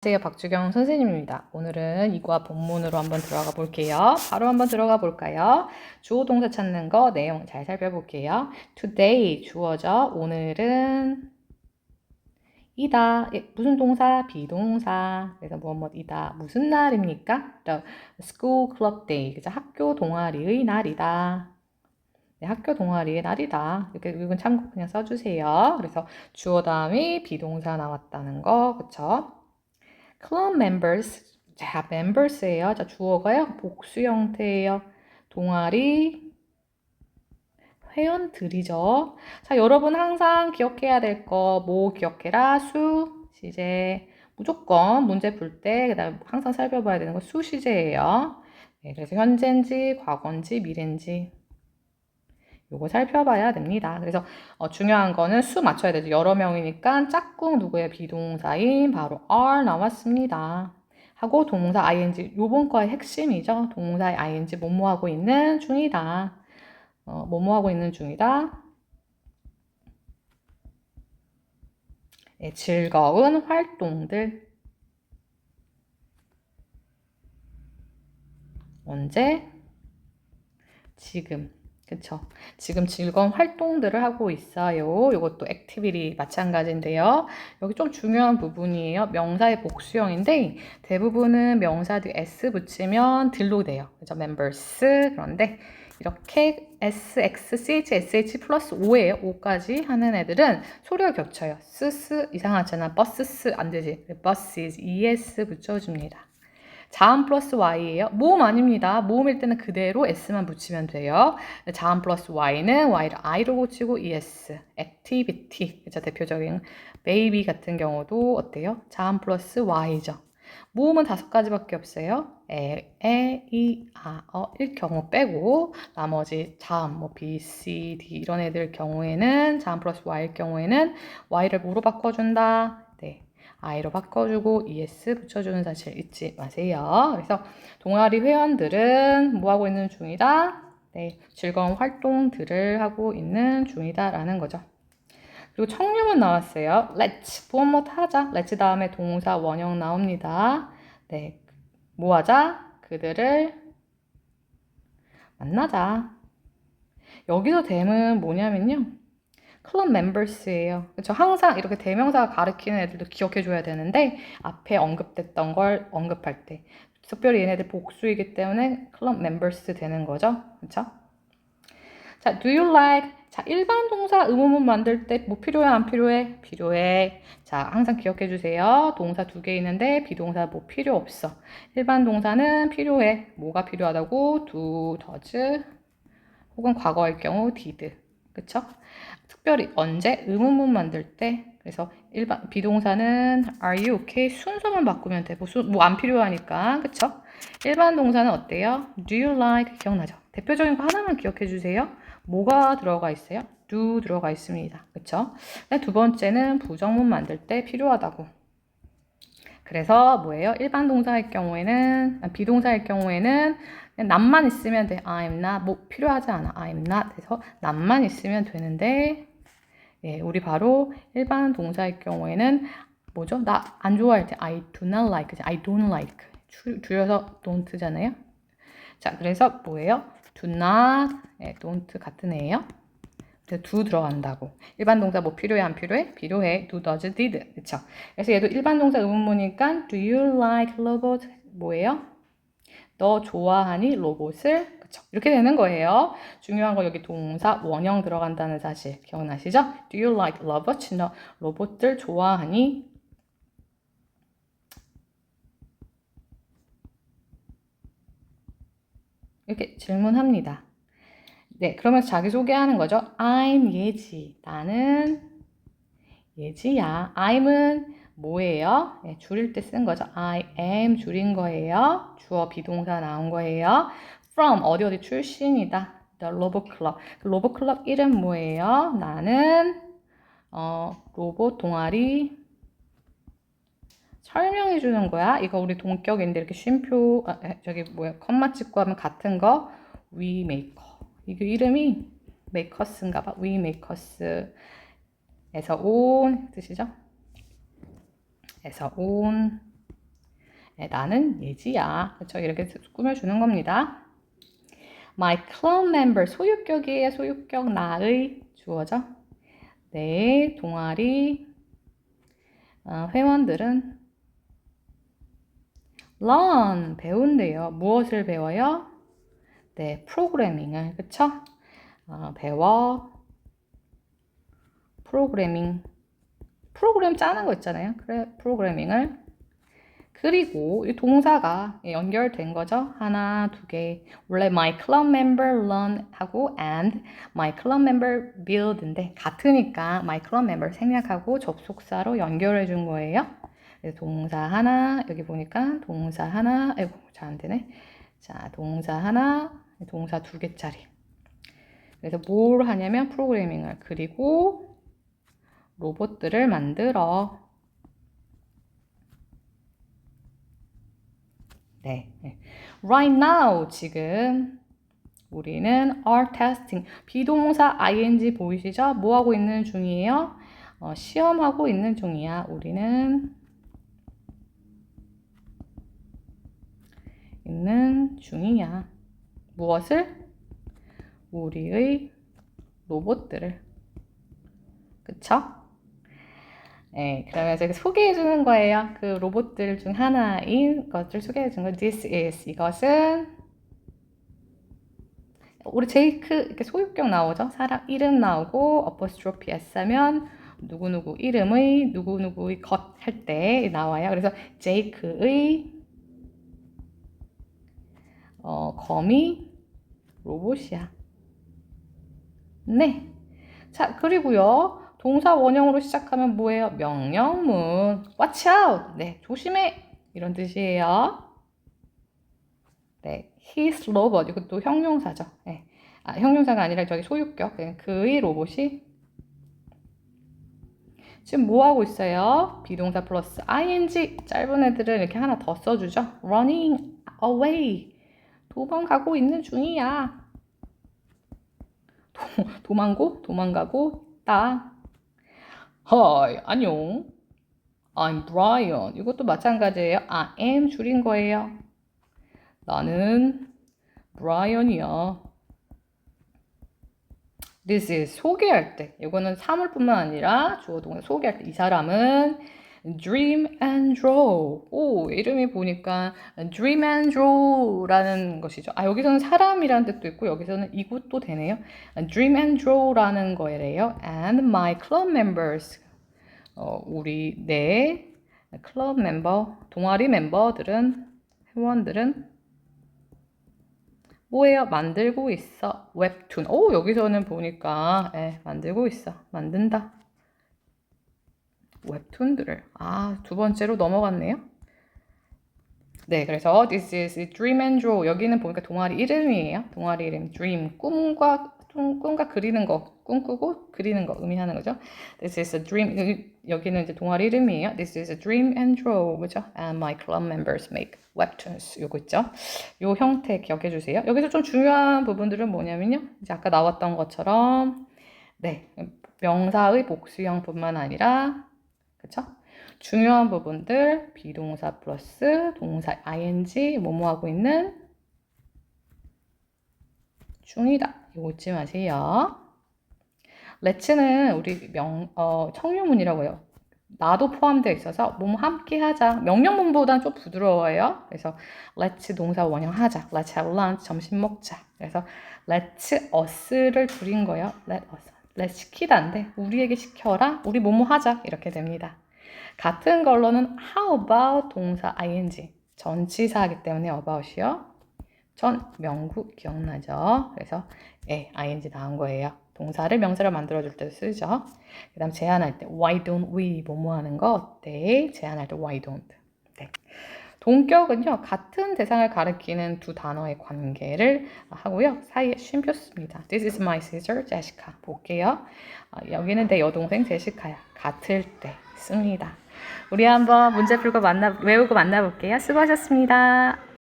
안녕하세요. 박주경 선생님입니다. 오늘은 이과 본문으로 한번 들어가 볼게요. 바로 한번 들어가 볼까요? 주어 동사 찾는 거 내용 잘 살펴볼게요. Today 주어져 오늘은 이다. 예, 무슨 동사? 비동사. 그래서 무엇무엇이다. 무슨 날입니까? The school club day. 그죠? 학교 동아리의 날이다. 네, 학교 동아리의 날이다. 이렇게 이건 참고 그냥 써주세요. 그래서 주어 다음에 비동사 나왔다는 거, 그쵸? Club members, 자, members예요. 자, 주어가요. 복수 형태예요. 동아리 회원들이죠. 자, 여러분 항상 기억해야 될 거 뭐 기억해라? 수, 시제. 무조건 문제 풀 때 그다음 항상 살펴봐야 되는 거수 시제예요. 네, 그래서 현재인지 과거인지 미래인지 요거 살펴봐야 됩니다. 그래서 어, 중요한 거는 수 맞춰야 되죠. 여러 명이니까 짝꿍 누구의 비동사인 바로 are 나왔습니다. 하고 동사 ing 요번 거의 핵심이죠. 동사 ing 뭐뭐 하고 있는 중이다. 어, 뭐뭐 하고 있는 중이다. 네, 즐거운 활동들. 언제? 지금. 그쵸. 지금 즐거운 활동들을 하고 있어요. 이것도 액티비티 마찬가지인데요. 여기 좀 중요한 부분이에요. 명사의 복수형인데 대부분은 명사들 s 붙이면 들로 돼요. 그죠? members. 그런데 이렇게 s, x, ch, sh 플러스 5예요. 5까지 하는 애들은 소리가 겹쳐요. 스스 이상하잖아. 버스스 안 되지. buses, es 붙여줍니다. 자음 플러스 y예요. 모음 아닙니다. 모음일 때는 그대로 s만 붙이면 돼요. 자음 플러스 y는 y를 i로 고치고 es, activity. 그죠? 대표적인 baby 같은 경우도 어때요? 자음 플러스 y죠. 모음은 다섯 가지밖에 없어요. 에, 에, 이, 아, 어, 일 경우 빼고 나머지 자음, 뭐 B, C, D 이런 애들 경우에는 자음 플러스 y일 경우에는 y를 뭐로 바꿔준다? 네, i로 바꿔주고 es 붙여주는 사실 잊지 마세요. 그래서 동아리 회원들은 뭐 하고 있는 중이다? 네, 즐거운 활동들을 하고 있는 중이다라는 거죠. 그리고 청유문 나왔어요. let's 무엇 하자. let's 다음에 동사 원형 나옵니다. 네, 뭐 하자? 그들을 만나자. 여기서 댐은 뭐냐면요. 클럽 멤버스예요. 그렇죠? 항상 이렇게 대명사가 가리키는 애들도 기억해 줘야 되는데 앞에 언급됐던 걸 언급할 때 특별히 얘네들 복수이기 때문에 클럽 멤버스 되는 거죠. 그렇죠? 자, do you like 자, 일반 동사 의문문 만들 때 뭐 필요해 안 필요해? 필요해. 자, 항상 기억해 주세요. 동사 두 개 있는데 비동사 뭐 필요 없어. 일반 동사는 필요해. 뭐가 필요하다고? do, does 혹은 과거일 경우 did. 그쵸? 특별히 언제 의문문 만들 때 그래서 일반 비동사는 are you okay 순서만 바꾸면 돼. 뭐안 필요하니까. 그쵸? 일반 동사는 어때요? do you like 기억나죠? 대표적인 거 하나만 기억해 주세요. 뭐가 들어가 있어요? do 들어가 있습니다. 그쵸? 네, 두 번째는 부정문 만들 때 필요하다고. 그래서 뭐예요? 일반 동사일 경우에는 아, 비동사일 경우에는 남만 있으면 돼. I'm not 뭐 필요하지 않아. I'm not 해서 남만 있으면 되는데 예, 우리 바로 일반 동사일 경우에는 뭐죠? 나 안 좋아할 때 I do not like, I don't like 줄, 줄여서 don't잖아요. 자, 그래서 뭐예요? do not, 예, don't 같은 애예요. Do 들어간다고. 일반 동사 뭐 필요해 안 필요해? 필요해. do, does, did. 그쵸? 그래서 얘도 일반 동사 의문문이니까 do you like robot? 뭐예요? 너 좋아하니 로봇을? 그쵸? 이렇게 되는 거예요. 중요한 거 여기 동사 원형 들어간다는 사실 기억나시죠? Do you like robots? 너 로봇들 좋아하니? 이렇게 질문합니다. 네, 그러면서 자기소개하는 거죠. I'm 예지. 나는 예지야. I'은 뭐예요? 네, 줄일 때 쓴 거죠. I am 줄인 거예요. 주어 비동사 나온 거예요. From 어디 어디 출신이다. The 로봇 클럽. 그 로봇 클럽 이름 뭐예요? 나는 어, 로봇 동아리 설명해 주는 거야. 이거 우리 동격인데 이렇게 쉼표 아, 저기 뭐야 컴마 찍고 하면 같은 거 we maker. 이게 이름이 makers인가 봐. we makers에서 온 뜻이죠. 에서 온 네, 나는 예지야. 그렇죠? 이렇게 꾸며 주는 겁니다. My club member 소유격이에요. 소유격 나의 주어죠. 네, 동아리 어, 회원들은 learn 배운대요. 무엇을 배워요? 네, 프로그래밍을 그쵸? 어, 배워 프로그래밍 프로그램 짜는 거 있잖아요. 그래 프로그래밍을 그리고 이 동사가 연결된 거죠. 하나, 두 개. 원래 my club member learn 하고 and my club member build인데 같으니까 my club member 생략하고 접속사로 연결해 준 거예요. 동사 하나, 여기 보니까 동사 하나, 아이고, 잘 안 되네. 자, 동사 하나, 동사 두 개짜리. 그래서 뭘 하냐면 프로그래밍을 그리고 로봇들을 만들어. 네. 네. Right now 지금 우리는 are testing 비동사 ing 보이시죠? 뭐 하고 있는 중이에요? 어, 시험하고 있는 중이야. 우리는 있는 중이야. 무엇을? 우리의 로봇들을. 그쵸? 네, 그러면서 소개해 주는 거예요. 그 로봇들 중 하나인 것을 소개해 주는 거. This is 이것은 우리 제이크 이렇게 소유격 나오죠. 사람 이름 나오고 어퍼스트로피 s 하면 누구누구 이름의 누구누구의 것 할 때 나와요. 그래서 제이크의 어, 거미 로봇이야. 네. 자, 그리고요. 동사 원형으로 시작하면 뭐예요? 명령문. Watch out. 네, 조심해. 이런 뜻이에요. 네, his robot. 이것도 형용사죠. 네. 아, 형용사가 아니라 저기 소유격. 네, 그의 로봇이 지금 뭐 하고 있어요? 비동사 플러스 ing. 짧은 애들은 이렇게 하나 더 써주죠. running away. 도망가고 있는 중이야. 도, 도망고? 도망가고 있다. Hi, 안녕. I'm Brian. 이것도 마찬가지예요. I am 줄인 거예요. 나는 Brian이야. This is 소개할 때. 이거는 사물뿐만 아니라 주어 동사 소개할 때. 이 사람은 Dream and Draw. 오, 이름이 보니까 Dream and Draw라는 것이죠. 아, 여기서는 사람이라는 뜻도 있고, 여기서는 이것도 되네요. Dream and Draw라는 거래요. And my club members. 어, 우리 내 클럽 멤버, 동아리 멤버들은, 회원들은 뭐예요? 만들고 있어. 웹툰. 오, 여기서는 보니까, 예, 만들고 있어. 만든다. 웹툰들을. 아, 두 번째로 넘어갔네요. 네, 그래서 this is dream and draw. 여기는 보니까 동아리 이름이에요. 동아리 이름 dream. 꿈과 꿈과 그리는 거, 꿈꾸고 그리는 거 의미하는 거죠. This is a dream. 여기, 여기는 이제 동아리 이름이에요. This is a dream and draw. 그죠? And my club members make webtoons. 요거 있죠? 요 형태 기억해 주세요. 여기서 좀 중요한 부분들은 뭐냐면요. 이제 아까 나왔던 것처럼 네, 명사의 복수형뿐만 아니라 그쵸? 중요한 부분들 비동사 플러스 동사 ing 뭐뭐 하고 있는 중이다. 이거 잊지 마세요. let's는 우리 명, 어, 청유문이라고 요 나도 포함되어 있어서 뭐뭐 함께 하자. 명령문보다는 좀 부드러워요. 그래서 let's 동사 원형 하자. let's have lunch 점심 먹자. 그래서 let's us를 줄인 거예요. let us. Let's 시키다인데 우리에게 시켜라. 우리 뭐뭐 하자. 이렇게 됩니다. 같은 걸로는 how about 동사 ing 전치사이기 때문에 about이요. 전 명구 기억나죠? 그래서 예, ing 나온 거예요. 동사를 명사로 만들어줄 때 쓰죠. 그 다음 제안할 때 why don't we 뭐뭐 하는 거 어때? 제안할 때 why don't. 네. 동격은요 같은 대상을 가리키는 두 단어의 관계를 하고요 사이에 쉼표 씁니다. This is my sister, Jessica. 볼게요. 어, 여기는 내 여동생 제시카야. 같을 때 씁니다. 우리 한번 문제 풀고 만나 외우고 만나볼게요. 수고하셨습니다.